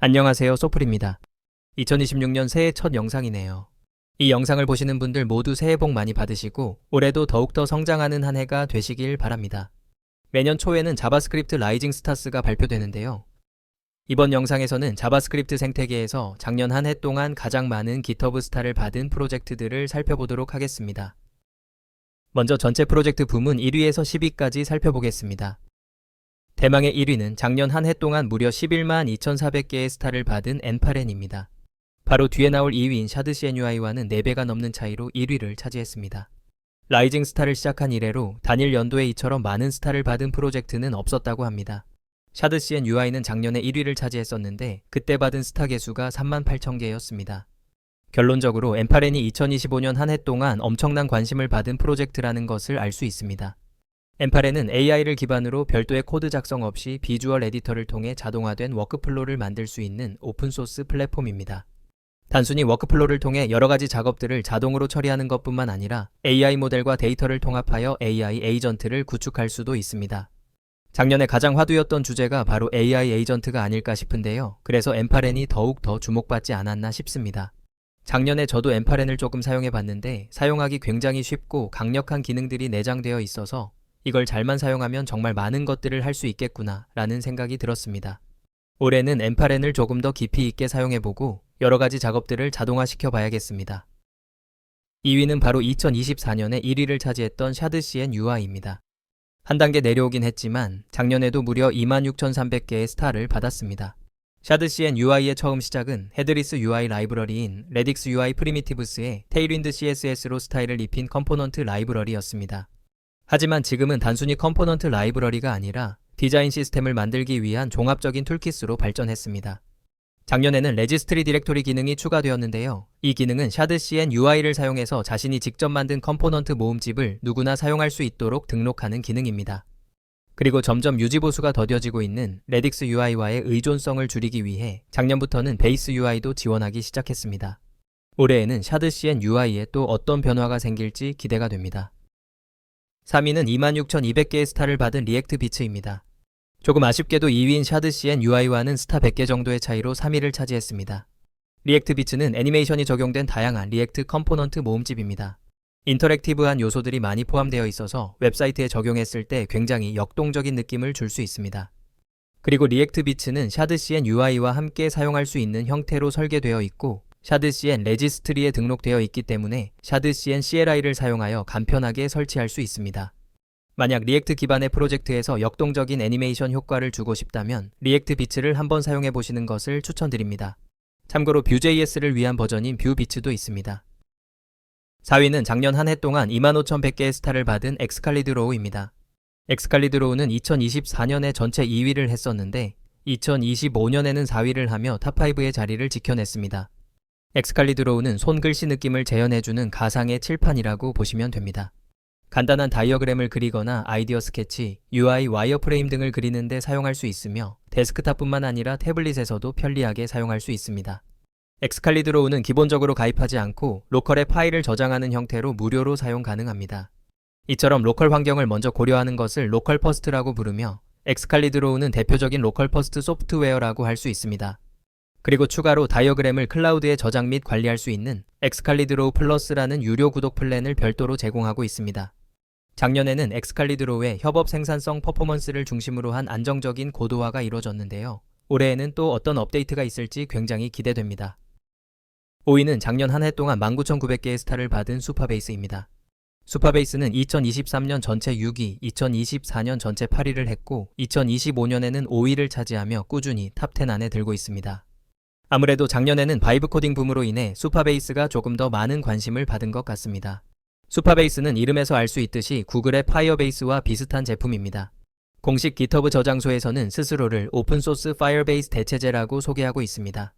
안녕하세요. 소플입니다. 2026년 새해 첫 영상이네요. 이 영상을 보시는 분들 모두 새해 복 많이 받으시고 올해도 더욱더 성장하는 한 해가 되시길 바랍니다. 매년 초에는 자바스크립트 라이징 스타스가 발표되는데요. 이번 영상에서는 자바스크립트 생태계에서 작년 한 해 동안 가장 많은 기터브 스타를 받은 프로젝트들을 살펴보도록 하겠습니다. 먼저 전체 프로젝트 부문 1위에서 10위까지 살펴보겠습니다. 대망의 1위는 작년 한 해 동안 무려 11만 2,400개의 스타를 받은 엔파렌입니다. 바로 뒤에 나올 2위인 샤드CNUI와는 4배가 넘는 차이로 1위를 차지했습니다. 라이징 스타를 시작한 이래로 단일 연도에 이처럼 많은 스타를 받은 프로젝트는 없었다고 합니다. 샤드CNUI는 작년에 1위를 차지했었는데 그때 받은 스타 개수가 3만 8천 개였습니다. 결론적으로 엔파렌이 2025년 한 해 동안 엄청난 관심을 받은 프로젝트라는 것을 알 수 있습니다. 엔파렌은 AI를 기반으로 별도의 코드 작성 없이 비주얼 에디터를 통해 자동화된 워크플로를 만들 수 있는 오픈소스 플랫폼입니다. 단순히 워크플로를 통해 여러 가지 작업들을 자동으로 처리하는 것뿐만 아니라 AI 모델과 데이터를 통합하여 AI 에이전트를 구축할 수도 있습니다. 작년에 가장 화두였던 주제가 바로 AI 에이전트가 아닐까 싶은데요. 그래서 엔파렌이 더욱 더 주목받지 않았나 싶습니다. 작년에 저도 엔파렌을 조금 사용해 봤는데 사용하기 굉장히 쉽고 강력한 기능들이 내장되어 있어서 이걸 잘만 사용하면 정말 많은 것들을 할 수 있겠구나 라는 생각이 들었습니다. 올해는 엔파렌을 조금 더 깊이 있게 사용해 보고 여러 가지 작업들을 자동화시켜 봐야겠습니다. 2위는 바로 2024년에 1위를 차지했던 샤드CN UI입니다. 한 단계 내려오긴 했지만 작년에도 무려 26,300개의 스타를 받았습니다. 샤드CN UI의 처음 시작은 헤드리스 UI 라이브러리인 레딕스 UI 프리미티브스의 테일윈드 CSS로 스타일을 입힌 컴포넌트 라이브러리였습니다. 하지만 지금은 단순히 컴포넌트 라이브러리가 아니라 디자인 시스템을 만들기 위한 종합적인 툴킷으로 발전했습니다. 작년에는 레지스트리 디렉토리 기능이 추가되었는데요. 이 기능은 샤드CN UI를 사용해서 자신이 직접 만든 컴포넌트 모음집을 누구나 사용할 수 있도록 등록하는 기능입니다. 그리고 점점 유지보수가 더뎌지고 있는 레딕스 UI와의 의존성을 줄이기 위해 작년부터는 베이스 UI도 지원하기 시작했습니다. 올해에는 샤드CN UI에 또 어떤 변화가 생길지 기대가 됩니다. 3위는 26,200개의 스타를 받은 리액트 비츠입니다. 조금 아쉽게도 2위인 샤드CN UI와는 스타 100개 정도의 차이로 3위를 차지했습니다. 리액트 비츠는 애니메이션이 적용된 다양한 리액트 컴포넌트 모음집입니다. 인터랙티브한 요소들이 많이 포함되어 있어서 웹사이트에 적용했을 때 굉장히 역동적인 느낌을 줄 수 있습니다. 그리고 리액트 비츠는 샤드CN UI와 함께 사용할 수 있는 형태로 설계되어 있고 샤드CN 레지스트리에 등록되어 있기 때문에 샤드CN CLI를 사용하여 간편하게 설치할 수 있습니다. 만약 리액트 기반의 프로젝트에서 역동적인 애니메이션 효과를 주고 싶다면 리액트 비츠를 한번 사용해 보시는 것을 추천드립니다. 참고로 뷰JS를 위한 버전인 뷰비츠도 있습니다. 4위는 작년 한 해 동안 25,100개의 스타를 받은 엑스칼리드 로우입니다. 엑스칼리드 로우는 2024년에 전체 2위를 했었는데 2025년에는 4위를 하며 탑5의 자리를 지켜냈습니다. 엑스칼리드 로우는 손글씨 느낌을 재현해주는 가상의 칠판이라고 보시면 됩니다. 간단한 다이어그램을 그리거나 아이디어 스케치, UI, 와이어프레임 등을 그리는데 사용할 수 있으며 데스크탑뿐만 아니라 태블릿에서도 편리하게 사용할 수 있습니다. 엑스칼리드로우는 기본적으로 가입하지 않고 로컬에 파일을 저장하는 형태로 무료로 사용 가능합니다. 이처럼 로컬 환경을 먼저 고려하는 것을 로컬 퍼스트라고 부르며 엑스칼리드로우는 대표적인 로컬 퍼스트 소프트웨어라고 할 수 있습니다. 그리고 추가로 다이어그램을 클라우드에 저장 및 관리할 수 있는 엑스칼리드로우 플러스라는 유료 구독 플랜을 별도로 제공하고 있습니다. 작년에는 엑스칼리드로우의 협업 생산성 퍼포먼스를 중심으로 한 안정적인 고도화가 이루어졌는데요. 올해에는 또 어떤 업데이트가 있을지 굉장히 기대됩니다. 5위는 작년 한 해 동안 19,900개의 스타를 받은 수파베이스입니다. 수파베이스는 2023년 전체 6위, 2024년 전체 8위를 했고 2025년에는 5위를 차지하며 꾸준히 탑10 안에 들고 있습니다. 아무래도 작년에는 바이브 코딩 붐으로 인해 수파베이스가 조금 더 많은 관심을 받은 것 같습니다. 수파베이스는 이름에서 알 수 있듯이 구글의 파이어베이스와 비슷한 제품입니다. 공식 기터브 저장소에서는 스스로를 오픈소스 파이어베이스 대체제라고 소개하고 있습니다.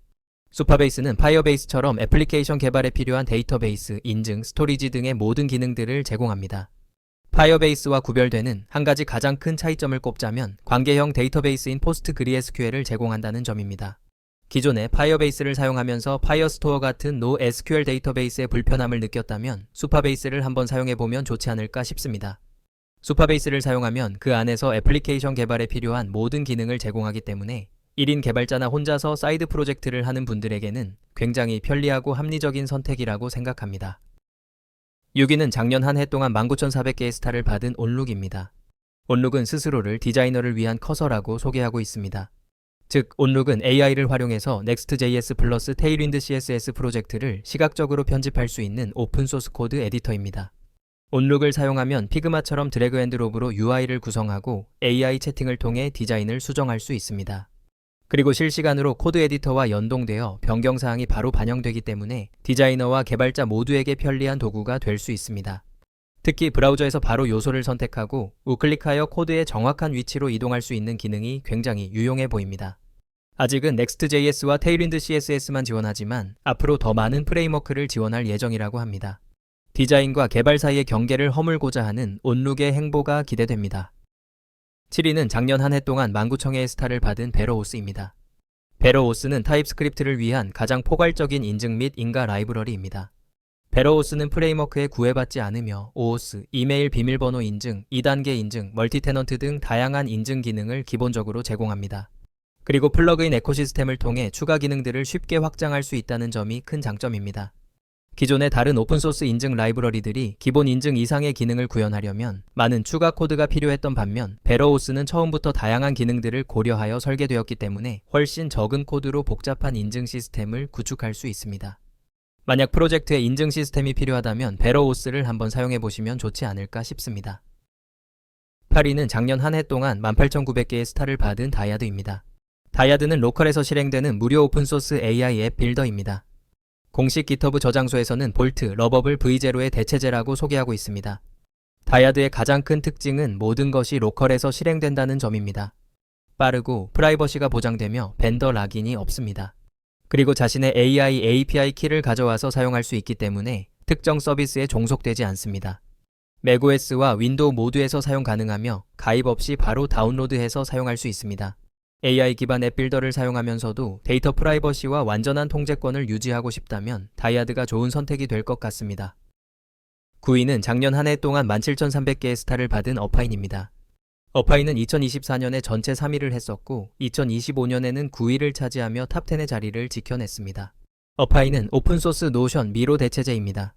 수파베이스는 파이어베이스처럼 애플리케이션 개발에 필요한 데이터베이스, 인증, 스토리지 등의 모든 기능들을 제공합니다. 파이어베이스와 구별되는 한 가지 가장 큰 차이점을 꼽자면 관계형 데이터베이스인 포스트그리에스QL을 제공한다는 점입니다. 기존에 파이어베이스를 사용하면서 파이어스토어 같은 NoSQL 데이터베이스의 불편함을 느꼈다면 수파베이스를 한번 사용해보면 좋지 않을까 싶습니다. 수파베이스를 사용하면 그 안에서 애플리케이션 개발에 필요한 모든 기능을 제공하기 때문에 1인 개발자나 혼자서 사이드 프로젝트를 하는 분들에게는 굉장히 편리하고 합리적인 선택이라고 생각합니다. 6위는 작년 한 해 동안 19,400개의 스타를 받은 온룩입니다. 온룩은 스스로를 디자이너를 위한 커서라고 소개하고 있습니다. 즉, 온룩은 AI를 활용해서 Next.js 플러스 테일윈드 CSS 프로젝트를 시각적으로 편집할 수 있는 오픈소스 코드 에디터입니다. 온룩을 사용하면 피그마처럼 드래그 앤 드롭으로 UI를 구성하고 AI 채팅을 통해 디자인을 수정할 수 있습니다. 그리고 실시간으로 코드 에디터와 연동되어 변경 사항이 바로 반영되기 때문에 디자이너와 개발자 모두에게 편리한 도구가 될 수 있습니다. 특히 브라우저에서 바로 요소를 선택하고 우클릭하여 코드의 정확한 위치로 이동할 수 있는 기능이 굉장히 유용해 보입니다. 아직은 Next.js와 Tailwind CSS만 지원하지만 앞으로 더 많은 프레임워크를 지원할 예정이라고 합니다. 디자인과 개발 사이의 경계를 허물고자 하는 온룩의 행보가 기대됩니다. 7위는 작년 한 해 동안 19,000개의 스타를 받은 베러오스입니다. 베러오스는 타입스크립트를 위한 가장 포괄적인 인증 및 인가 라이브러리입니다. 베러오스는 프레임워크에 구애받지 않으며 OOS, 이메일 비밀번호 인증, 2단계 인증, 멀티테넌트 등 다양한 인증 기능을 기본적으로 제공합니다. 그리고 플러그인 에코시스템을 통해 추가 기능들을 쉽게 확장할 수 있다는 점이 큰 장점입니다. 기존의 다른 오픈소스 인증 라이브러리들이 기본 인증 이상의 기능을 구현하려면 많은 추가 코드가 필요했던 반면 베러오스는 처음부터 다양한 기능들을 고려하여 설계되었기 때문에 훨씬 적은 코드로 복잡한 인증 시스템을 구축할 수 있습니다. 만약 프로젝트에 인증 시스템이 필요하다면 베러오스를 한번 사용해 보시면 좋지 않을까 싶습니다. 8위는 작년 한 해 동안 18,900개의 스타를 받은 다이아드입니다. 다이아드는 로컬에서 실행되는 무료 오픈소스 AI 앱 빌더입니다. 공식 GitHub 저장소에서는 볼트, 러버블 V0의 대체제라고 소개하고 있습니다. 다이아드의 가장 큰 특징은 모든 것이 로컬에서 실행된다는 점입니다. 빠르고 프라이버시가 보장되며 벤더 락인이 없습니다. 그리고 자신의 AI API 키를 가져와서 사용할 수 있기 때문에 특정 서비스에 종속되지 않습니다. 맥OS와 윈도우 모두에서 사용 가능하며 가입 없이 바로 다운로드해서 사용할 수 있습니다. AI 기반 앱 빌더를 사용하면서도 데이터 프라이버시와 완전한 통제권을 유지하고 싶다면 다이아드가 좋은 선택이 될 것 같습니다. 9위는 작년 한 해 동안 17,300개의 스타를 받은 어파인입니다. 어파인은 2024년에 전체 3위를 했었고 2025년에는 9위를 차지하며 탑10의 자리를 지켜냈습니다. 어파인은 오픈소스 노션 미로 대체제입니다.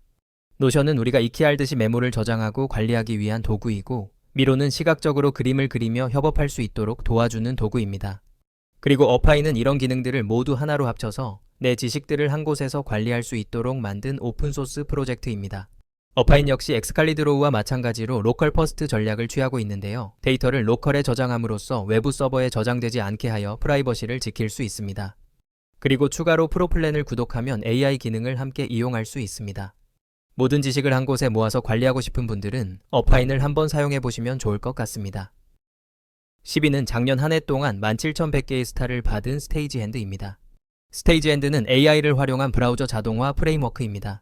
노션은 우리가 익히 알듯이 메모를 저장하고 관리하기 위한 도구이고 미로는 시각적으로 그림을 그리며 협업할 수 있도록 도와주는 도구입니다. 그리고 어파이는 이런 기능들을 모두 하나로 합쳐서 내 지식들을 한 곳에서 관리할 수 있도록 만든 오픈소스 프로젝트입니다. 어파인 역시 엑스칼리드로우와 마찬가지로 로컬 퍼스트 전략을 취하고 있는데요. 데이터를 로컬에 저장함으로써 외부 서버에 저장되지 않게 하여 프라이버시를 지킬 수 있습니다. 그리고 추가로 프로플랜을 구독하면 AI 기능을 함께 이용할 수 있습니다. 모든 지식을 한 곳에 모아서 관리하고 싶은 분들은 어파인을 한번 사용해 보시면 좋을 것 같습니다. 10위는 작년 한 해 동안 17,100개의 스타를 받은 스테이지 핸드입니다. 스테이지 핸드는 AI를 활용한 브라우저 자동화 프레임워크입니다.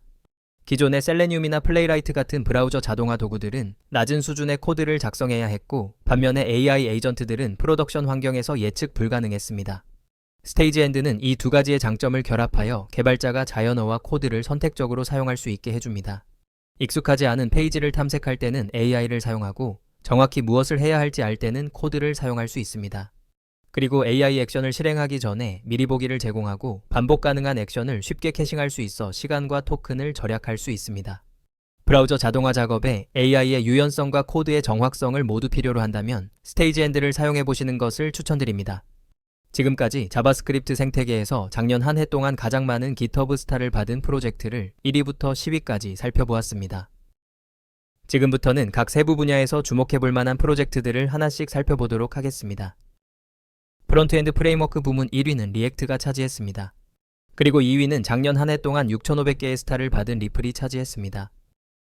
기존의 셀레늄이나 플레이라이트 같은 브라우저 자동화 도구들은 낮은 수준의 코드를 작성해야 했고 반면에 AI 에이전트들은 프로덕션 환경에서 예측 불가능했습니다. 스테이지 엔드는 이 두 가지의 장점을 결합하여 개발자가 자연어와 코드를 선택적으로 사용할 수 있게 해줍니다. 익숙하지 않은 페이지를 탐색할 때는 AI를 사용하고 정확히 무엇을 해야 할지 알 때는 코드를 사용할 수 있습니다. 그리고 AI 액션을 실행하기 전에 미리 보기를 제공하고 반복 가능한 액션을 쉽게 캐싱할 수 있어 시간과 토큰을 절약할 수 있습니다. 브라우저 자동화 작업에 AI의 유연성과 코드의 정확성을 모두 필요로 한다면 스테이지 엔드를 사용해 보시는 것을 추천드립니다. 지금까지 자바스크립트 생태계에서 작년 한 해 동안 가장 많은 GitHub 스타를 받은 프로젝트를 1위부터 10위까지 살펴보았습니다. 지금부터는 각 세부 분야에서 주목해 볼 만한 프로젝트들을 하나씩 살펴보도록 하겠습니다. 프론트엔드 프레임워크 부문 1위는 리액트가 차지했습니다. 그리고 2위는 작년 한 해 동안 6,500개의 스타를 받은 리플이 차지했습니다.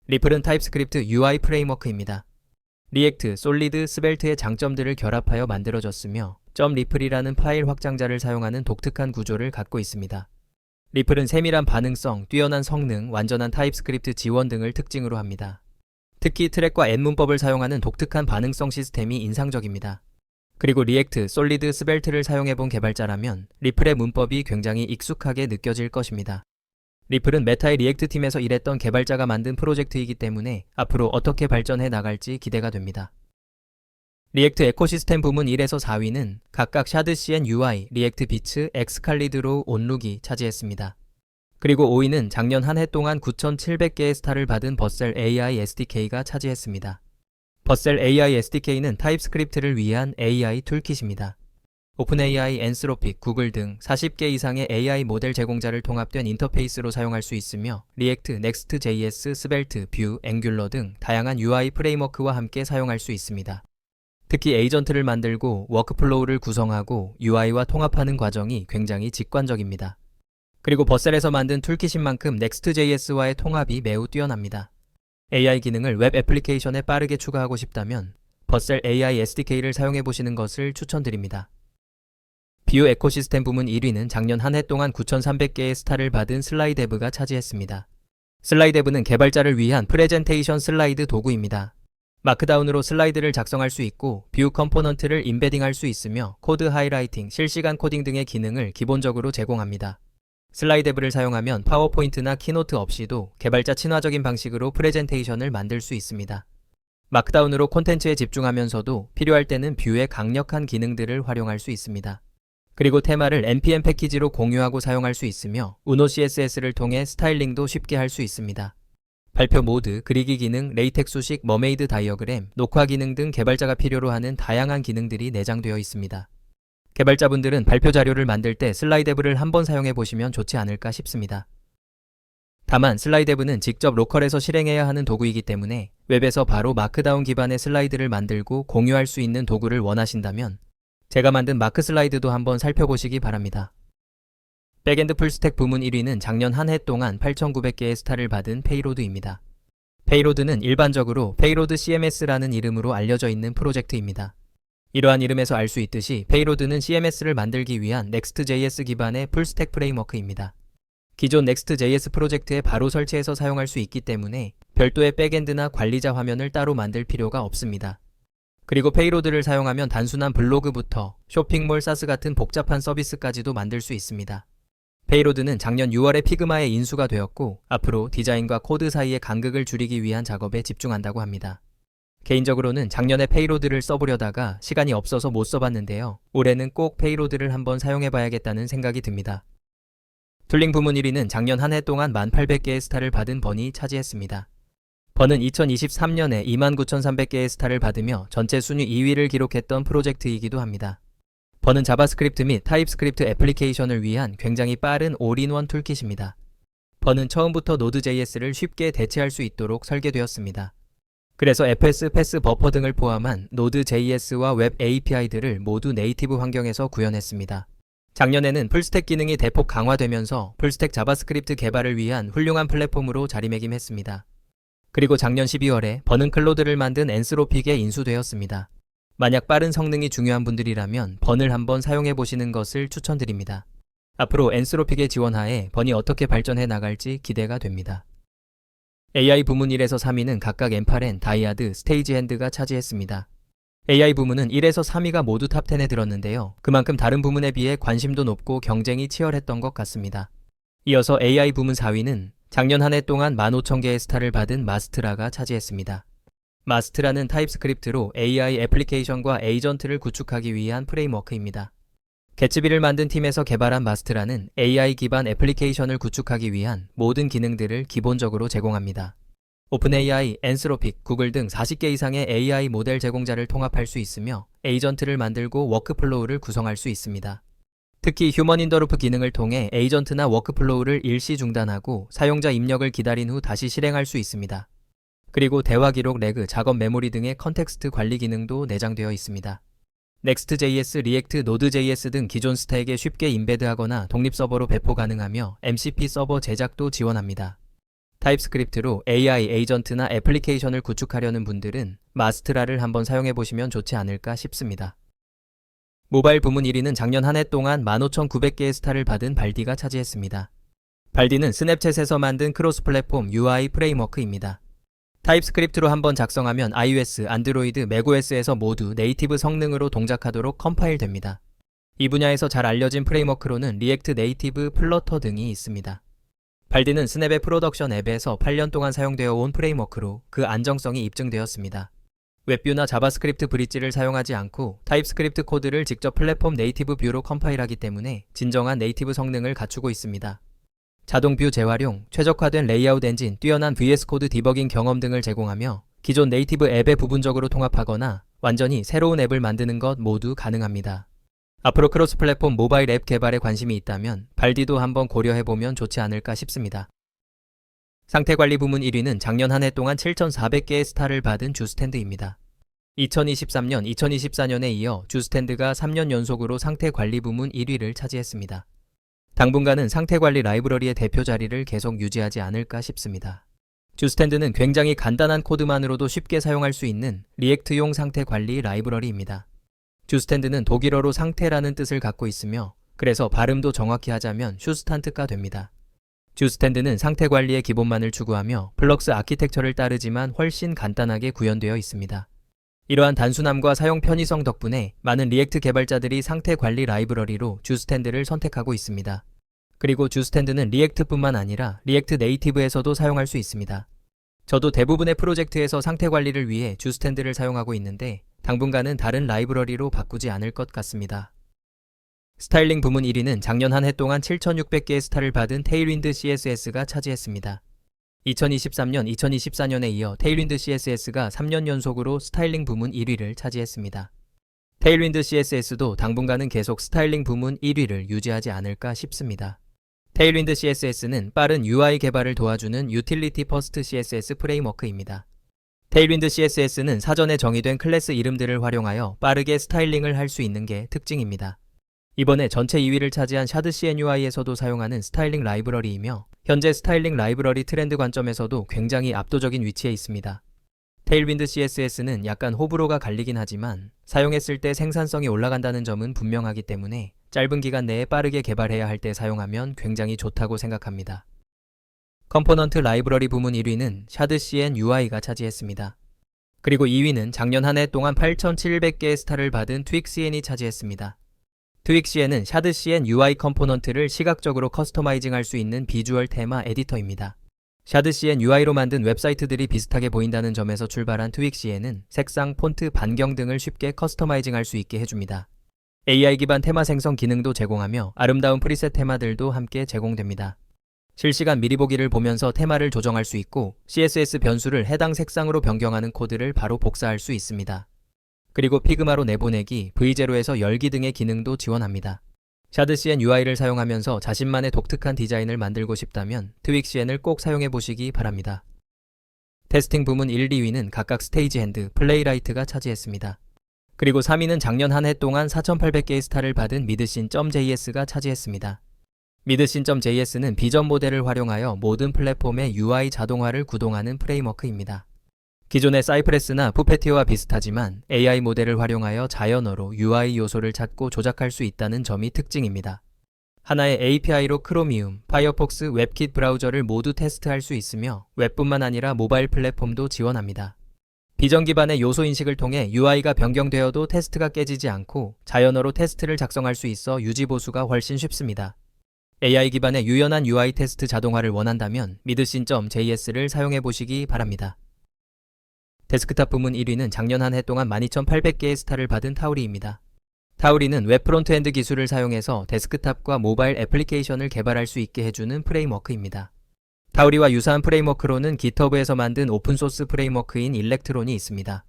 리플은 타입스크립트 UI 프레임워크입니다. 리액트, 솔리드, 스벨트의 장점들을 결합하여 만들어졌으며 .리플이라는 파일 확장자를 사용하는 독특한 구조를 갖고 있습니다. 리플은 세밀한 반응성, 뛰어난 성능, 완전한 타입스크립트 지원 등을 특징으로 합니다. 특히 트랙과 N 문법을 사용하는 독특한 반응성 시스템이 인상적입니다. 그리고 리액트, 솔리드, 스벨트를 사용해본 개발자라면 리플의 문법이 굉장히 익숙하게 느껴질 것입니다. 리플은 메타의 리액트 팀에서 일했던 개발자가 만든 프로젝트이기 때문에 앞으로 어떻게 발전해 나갈지 기대가 됩니다. 리액트 에코시스템 부문 1에서 4위는 각각 샤드CN UI, 리액트 비츠, 엑스칼리드로 온룩이 차지했습니다. 그리고 5위는 작년 한 해 동안 9,700개의 스타를 받은 버셀 AI SDK가 차지했습니다. 버셀 AI SDK는 타입스크립트를 위한 AI 툴킷입니다. 오픈AI, 엔스로픽, 구글 등 40개 이상의 AI 모델 제공자를 통합된 인터페이스로 사용할 수 있으며 리액트, 넥스트.js, 스벨트, 뷰, 앵귤러 등 다양한 UI 프레임워크와 함께 사용할 수 있습니다. 특히 에이전트를 만들고 워크플로우를 구성하고 UI와 통합하는 과정이 굉장히 직관적입니다. 그리고 버셀에서 만든 툴킷인 만큼 넥스트.js와의 통합이 매우 뛰어납니다. AI 기능을 웹 애플리케이션에 빠르게 추가하고 싶다면 버셀 AI SDK를 사용해 보시는 것을 추천드립니다. 비유 에코시스템 부문 1위는 작년 한 해 동안 9,300개의 스타를 받은 슬라이데브가 차지했습니다. 슬라이데브는 개발자를 위한 프레젠테이션 슬라이드 도구입니다. 마크다운으로 슬라이드를 작성할 수 있고 뷰 컴포넌트를 임베딩할 수 있으며 코드 하이라이팅, 실시간 코딩 등의 기능을 기본적으로 제공합니다. 슬라이데브를 사용하면 파워포인트나 키노트 없이도 개발자 친화적인 방식으로 프레젠테이션을 만들 수 있습니다. 마크다운으로 콘텐츠에 집중하면서도 필요할 때는 뷰의 강력한 기능들을 활용할 수 있습니다. 그리고 테마를 npm 패키지로 공유하고 사용할 수 있으며 우노 CSS를 통해 스타일링도 쉽게 할 수 있습니다. 발표 모드, 그리기 기능, 레이텍 수식, 머메이드 다이어그램, 녹화 기능 등 개발자가 필요로 하는 다양한 기능들이 내장되어 있습니다. 개발자분들은 발표 자료를 만들 때 슬라이드앱을 한번 사용해 보시면 좋지 않을까 싶습니다. 다만 슬라이드앱은 직접 로컬에서 실행해야 하는 도구이기 때문에 웹에서 바로 마크다운 기반의 슬라이드를 만들고 공유할 수 있는 도구를 원하신다면 제가 만든 마크 슬라이드도 한번 살펴보시기 바랍니다. 백엔드 풀스택 부문 1위는 작년 한 해 동안 8,900개의 스타를 받은 페이로드입니다. 페이로드는 일반적으로 페이로드 CMS라는 이름으로 알려져 있는 프로젝트입니다. 이러한 이름에서 알 수 있듯이 페이로드는 CMS를 만들기 위한 Next.js 기반의 풀스택 프레임워크입니다. 기존 Next.js 프로젝트에 바로 설치해서 사용할 수 있기 때문에 별도의 백엔드나 관리자 화면을 따로 만들 필요가 없습니다. 그리고 페이로드를 사용하면 단순한 블로그부터 쇼핑몰 사스 같은 복잡한 서비스까지도 만들 수 있습니다. 페이로드는 작년 6월에 피그마에 인수가 되었고 앞으로 디자인과 코드 사이의 간극을 줄이기 위한 작업에 집중한다고 합니다. 개인적으로는 작년에 페이로드를 써보려다가 시간이 없어서 못 써봤는데요. 올해는 꼭 페이로드를 한번 사용해봐야겠다는 생각이 듭니다. 툴링 부문 1위는 작년 한 해 동안 1800개의 스타를 받은 번이 차지했습니다. 번은 2023년에 29,300개의 스타를 받으며 전체 순위 2위를 기록했던 프로젝트이기도 합니다. 번은 자바스크립트 및 타입스크립트 애플리케이션을 위한 굉장히 빠른 올인원 툴킷입니다. 번은 처음부터 노드.js를 쉽게 대체할 수 있도록 설계되었습니다. 그래서 FS, 패스, 버퍼 등을 포함한 노드.js와 웹 API들을 모두 네이티브 환경에서 구현했습니다. 작년에는 풀스택 기능이 대폭 강화되면서 풀스택 자바스크립트 개발을 위한 훌륭한 플랫폼으로 자리매김했습니다. 그리고 작년 12월에 버는 클로드를 만든 엔스로픽에 인수되었습니다. 만약 빠른 성능이 중요한 분들이라면 번을 한번 사용해 보시는 것을 추천드립니다. 앞으로 엔스로픽의 지원하에 번이 어떻게 발전해 나갈지 기대가 됩니다. AI 부문 1에서 3위는 각각 M8N, 다이아드, 스테이지 핸드가 차지했습니다. AI 부문은 1에서 3위가 모두 탑10에 들었는데요. 그만큼 다른 부문에 비해 관심도 높고 경쟁이 치열했던 것 같습니다. 이어서 AI 부문 4위는 작년 한 해 동안 15,000개의 스타를 받은 마스트라가 차지했습니다. 마스트라는 타입스크립트로 AI 애플리케이션과 에이전트를 구축하기 위한 프레임워크입니다. 개츠비를 만든 팀에서 개발한 마스트라는 AI 기반 애플리케이션을 구축하기 위한 모든 기능들을 기본적으로 제공합니다. 오픈AI, 엔스로픽, 구글 등 40개 이상의 AI 모델 제공자를 통합할 수 있으며 에이전트를 만들고 워크플로우를 구성할 수 있습니다. 특히 휴먼 인더루프 기능을 통해 에이전트나 워크플로우를 일시 중단하고 사용자 입력을 기다린 후 다시 실행할 수 있습니다. 그리고 대화 기록 레그, 작업 메모리 등의 컨텍스트 관리 기능도 내장되어 있습니다. Next.js, React, Node.js 등 기존 스택에 쉽게 임베드하거나 독립 서버로 배포 가능하며 MCP 서버 제작도 지원합니다. 타입스크립트로 AI 에이전트나 애플리케이션을 구축하려는 분들은 마스트라를 한번 사용해 보시면 좋지 않을까 싶습니다. 모바일 부문 1위는 작년 한 해 동안 15,900개의 스타를 받은 발디가 차지했습니다. 발디는 스냅챗에서 만든 크로스 플랫폼 UI 프레임워크입니다. 타입스크립트로 한번 작성하면 iOS, 안드로이드, 맥OS에서 모두 네이티브 성능으로 동작하도록 컴파일 됩니다. 이 분야에서 잘 알려진 프레임워크로는 리액트 네이티브, 플러터 등이 있습니다. 발디는 스냅의 프로덕션 앱에서 8년 동안 사용되어 온 프레임워크로 그 안정성이 입증되었습니다. 웹뷰나 자바스크립트 브릿지를 사용하지 않고 타입스크립트 코드를 직접 플랫폼 네이티브 뷰로 컴파일하기 때문에 진정한 네이티브 성능을 갖추고 있습니다. 자동 뷰 재활용, 최적화된 레이아웃 엔진, 뛰어난 VS 코드 디버깅 경험 등을 제공하며 기존 네이티브 앱에 부분적으로 통합하거나 완전히 새로운 앱을 만드는 것 모두 가능합니다. 앞으로 크로스 플랫폼 모바일 앱 개발에 관심이 있다면 발디도 한번 고려해보면 좋지 않을까 싶습니다. 상태관리 부문 1위는 작년 한 해 동안 7,400개의 스타를 받은 주스탠드입니다. 2023년, 2024년에 이어 주스탠드가 3년 연속으로 상태관리 부문 1위를 차지했습니다. 당분간은 상태관리 라이브러리의 대표 자리를 계속 유지하지 않을까 싶습니다. 주스탠드는 굉장히 간단한 코드만으로도 쉽게 사용할 수 있는 리액트용 상태 관리 라이브러리입니다. 주스탠드는 독일어로 상태라는 뜻을 갖고 있으며 그래서 발음도 정확히 하자면 슈스탄트가 됩니다. 주스탠드는 상태 관리의 기본만을 추구하며 플럭스 아키텍처를 따르지만 훨씬 간단하게 구현되어 있습니다. 이러한 단순함과 사용 편의성 덕분에 많은 리액트 개발자들이 상태 관리 라이브러리로 주스탠드를 선택하고 있습니다. 그리고 주스탠드는 리액트뿐만 아니라 리액트 네이티브에서도 사용할 수 있습니다. 저도 대부분의 프로젝트에서 상태 관리를 위해 주스탠드를 사용하고 있는데 당분간은 다른 라이브러리로 바꾸지 않을 것 같습니다. 스타일링 부문 1위는 작년 한 해 동안 7,600개의 스타를 받은 테일윈드 CSS가 차지했습니다. 2023년, 2024년에 이어 테일윈드 CSS가 3년 연속으로 스타일링 부문 1위를 차지했습니다. 테일윈드 CSS도 당분간은 계속 스타일링 부문 1위를 유지하지 않을까 싶습니다. 테일윈드 CSS는 빠른 UI 개발을 도와주는 유틸리티 퍼스트 CSS 프레임워크입니다. 테일윈드 CSS는 사전에 정의된 클래스 이름들을 활용하여 빠르게 스타일링을 할 수 있는 게 특징입니다. 이번에 전체 2위를 차지한 샤드 CNUI에서도 사용하는 스타일링 라이브러리이며 현재 스타일링 라이브러리 트렌드 관점에서도 굉장히 압도적인 위치에 있습니다. 테일윈드 CSS는 약간 호불호가 갈리긴 하지만 사용했을 때 생산성이 올라간다는 점은 분명하기 때문에 짧은 기간 내에 빠르게 개발해야 할 때 사용하면 굉장히 좋다고 생각합니다. 컴포넌트 라이브러리 부문 1위는 샤드 CN UI가 차지했습니다. 그리고 2위는 작년 한 해 동안 8,700개의 스타를 받은 트윅 CN이 차지했습니다. 트윅 CN은 샤드 CN UI 컴포넌트를 시각적으로 커스터마이징 할 수 있는 비주얼 테마 에디터입니다. 샤드 CN UI로 만든 웹사이트들이 비슷하게 보인다는 점에서 출발한 트윅 CN은 색상, 폰트, 반경 등을 쉽게 커스터마이징 할 수 있게 해줍니다. AI 기반 테마 생성 기능도 제공하며 아름다운 프리셋 테마들도 함께 제공됩니다. 실시간 미리 보기를 보면서 테마를 조정할 수 있고 CSS 변수를 해당 색상으로 변경하는 코드를 바로 복사할 수 있습니다. 그리고 피그마로 내보내기, V0에서 열기 등의 기능도 지원합니다. 샤드CN UI를 사용하면서 자신만의 독특한 디자인을 만들고 싶다면 트윅CN을 꼭 사용해 보시기 바랍니다. 테스팅 부문 1, 2위는 각각 스테이지 핸드, 플레이라이트가 차지했습니다. 그리고 3위는 작년 한 해 동안 4,800개의 스타를 받은 미드신.js가 차지했습니다. 미드신.js는 비전 모델을 활용하여 모든 플랫폼의 UI 자동화를 구동하는 프레임워크입니다. 기존의 사이프레스나 푸페티어와 비슷하지만 AI 모델을 활용하여 자연어로 UI 요소를 찾고 조작할 수 있다는 점이 특징입니다. 하나의 API로 크로미움, 파이어폭스, 웹킷 브라우저를 모두 테스트할 수 있으며 웹뿐만 아니라 모바일 플랫폼도 지원합니다. 비전 기반의 요소 인식을 통해 UI가 변경되어도 테스트가 깨지지 않고 자연어로 테스트를 작성할 수 있어 유지 보수가 훨씬 쉽습니다. AI 기반의 유연한 UI 테스트 자동화를 원한다면 미드신.js를 사용해 보시기 바랍니다. 데스크탑 부문 1위는 작년 한 해 동안 12,800개의 스타를 받은 타우리입니다. 타우리는 웹 프론트엔드 기술을 사용해서 데스크탑과 모바일 애플리케이션을 개발할 수 있게 해주는 프레임워크입니다. 타우리와 유사한 프레임워크로는 기터브에서 만든 오픈소스 프레임워크인 일렉트론이 있습니다.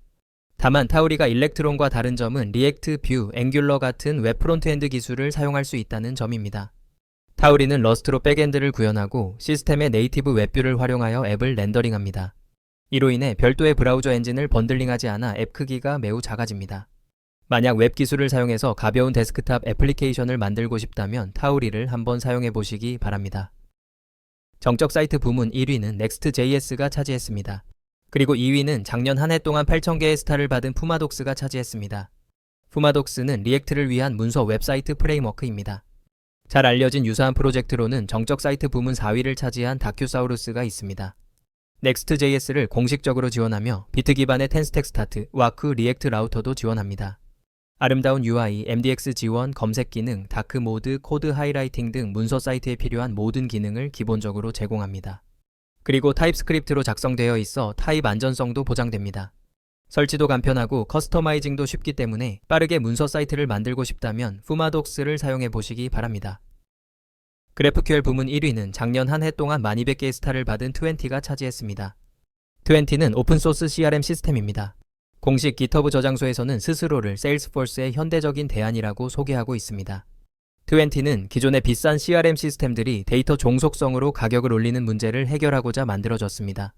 다만 타우리가 일렉트론과 다른 점은 리액트, 뷰, 앵귤러 같은 웹 프론트엔드 기술을 사용할 수 있다는 점입니다. 타우리는 러스트로 백엔드를 구현하고 시스템의 네이티브 웹뷰를 활용하여 앱을 렌더링합니다. 이로 인해 별도의 브라우저 엔진을 번들링하지 않아 앱 크기가 매우 작아집니다. 만약 웹 기술을 사용해서 가벼운 데스크탑 애플리케이션을 만들고 싶다면 타우리를 한번 사용해 보시기 바랍니다. 정적 사이트 부문 1위는 Next.js가 차지했습니다. 그리고 2위는 작년 한 해 동안 8,000개의 스타를 받은 푸마독스가 차지했습니다. 푸마독스는 리액트를 위한 문서 웹사이트 프레임워크입니다. 잘 알려진 유사한 프로젝트로는 정적 사이트 부문 4위를 차지한 다큐사우루스가 있습니다. Next.js를 공식적으로 지원하며 비트 기반의 텐스텍 스타트, 와크, 리액트 라우터도 지원합니다. 아름다운 UI, MDX 지원, 검색 기능, 다크 모드, 코드 하이라이팅 등 문서 사이트에 필요한 모든 기능을 기본적으로 제공합니다. 그리고 타입스크립트로 작성되어 있어 타입 안전성도 보장됩니다. 설치도 간편하고 커스터마이징도 쉽기 때문에 빠르게 문서 사이트를 만들고 싶다면 푸마독스를 사용해 보시기 바랍니다. 그래프QL 부문 1위는 작년 한 해 동안 1200개의 스타를 받은 20가 차지했습니다. 20는 오픈소스 CRM 시스템입니다. 공식 GitHub 저장소에서는 스스로를 세일스포스의 현대적인 대안이라고 소개하고 있습니다. 20는 기존의 비싼 CRM 시스템들이 데이터 종속성으로 가격을 올리는 문제를 해결하고자 만들어졌습니다.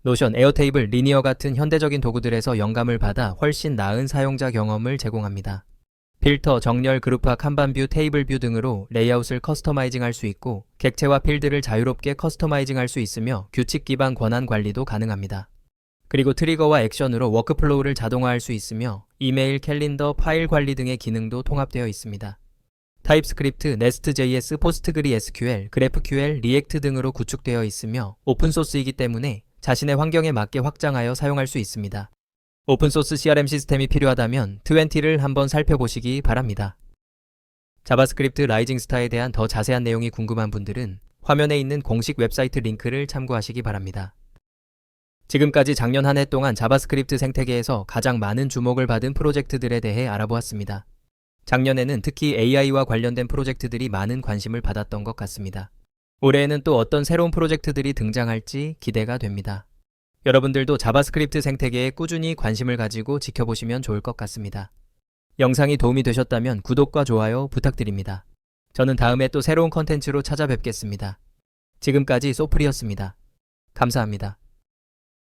노션, 에어테이블, 리니어 같은 현대적인 도구들에서 영감을 받아 훨씬 나은 사용자 경험을 제공합니다. 필터, 정렬, 그룹화, 칸반뷰, 테이블뷰 등으로 레이아웃을 커스터마이징 할 수 있고 객체와 필드를 자유롭게 커스터마이징 할 수 있으며 규칙 기반 권한 관리도 가능합니다. 그리고 트리거와 액션으로 워크플로우를 자동화할 수 있으며 이메일, 캘린더, 파일 관리 등의 기능도 통합되어 있습니다. 타입스크립트, 네스트.js, 포스트그리 SQL, 그래프QL, 리액트 등으로 구축되어 있으며 오픈소스이기 때문에 자신의 환경에 맞게 확장하여 사용할 수 있습니다. 오픈소스 CRM 시스템이 필요하다면 20를 한번 살펴보시기 바랍니다. 자바스크립트 라이징 스타에 대한 더 자세한 내용이 궁금한 분들은 화면에 있는 공식 웹사이트 링크를 참고하시기 바랍니다. 지금까지 작년 한 해 동안 자바스크립트 생태계에서 가장 많은 주목을 받은 프로젝트들에 대해 알아보았습니다. 작년에는 특히 AI와 관련된 프로젝트들이 많은 관심을 받았던 것 같습니다. 올해에는 또 어떤 새로운 프로젝트들이 등장할지 기대가 됩니다. 여러분들도 자바스크립트 생태계에 꾸준히 관심을 가지고 지켜보시면 좋을 것 같습니다. 영상이 도움이 되셨다면 구독과 좋아요 부탁드립니다. 저는 다음에 또 새로운 컨텐츠로 찾아뵙겠습니다. 지금까지 소프리였습니다. 감사합니다.